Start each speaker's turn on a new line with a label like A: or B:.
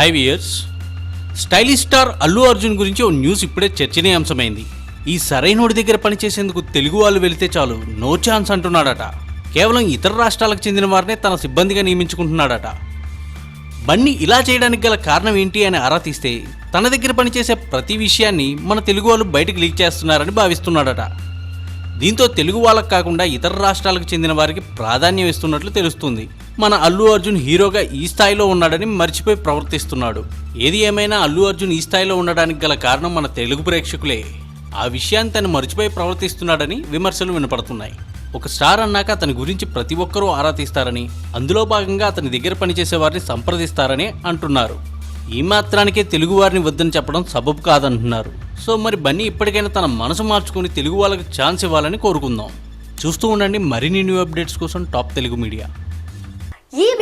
A: Hi viewers stylish star Allu Arjun గురించి ఓ news ఇప్పుడే చర్చనీయాంశమైంది ఈ సరైనోడి దగ్గర పనిచేసేందుకు తెలుగు వాళ్ళు వెళితే చాలు నో ఛాన్స్ అంటున్నాడట. కేవలం ఇతర రాష్ట్రాలకు చెందిన వారినే తన సిబ్బందిగా నియమించుకుంటున్నాడట. బన్నీ ఇలా చేయడానికి గల కారణం ఏంటి అని ఆరా తీస్తే తన దగ్గర పనిచేసే ప్రతి విషయాన్ని మన తెలుగు వాళ్ళు బయటకు లీక్ చేస్తున్నారని భావిస్తున్నాడట. దీంతో తెలుగు వాళ్ళకు కాకుండా ఇతర రాష్ట్రాలకు చెందిన వారికి ప్రాధాన్యం ఇస్తున్నట్లు తెలుస్తుంది. మన అల్లు అర్జున్ హీరోగా ఈ స్థాయిలో ఉన్నాడని మర్చిపోయి ప్రవర్తిస్తున్నాడు. ఏది ఏమైనా అల్లు అర్జున్ ఈ స్థాయిలో ఉండడానికి గల కారణం మన తెలుగు ప్రేక్షకులే. ఆ విషయాన్ని తను మర్చిపోయి ప్రవర్తిస్తున్నాడని విమర్శలు వినపడుతున్నాయి. ఒక స్టార్ అన్నాక అతని గురించి ప్రతి ఒక్కరూ ఆరా తీస్తారని అందులో భాగంగా అతని దగ్గర పనిచేసే వారిని సంప్రదిస్తారని అంటున్నారు. ఈ మాత్రానికే తెలుగు వారిని వద్దని చెప్పడం సబబు కాదంటున్నారు. సో మరి బన్నీ ఇప్పటికైనా తన మనసు మార్చుకుని తెలుగు వాళ్ళకి ఛాన్స్ ఇవ్వాలని కోరుకుందాం. చూస్తూ ఉండండి మరిన్ని న్యూ అప్డేట్స్ కోసం టాప్ తెలుగు మీడియా.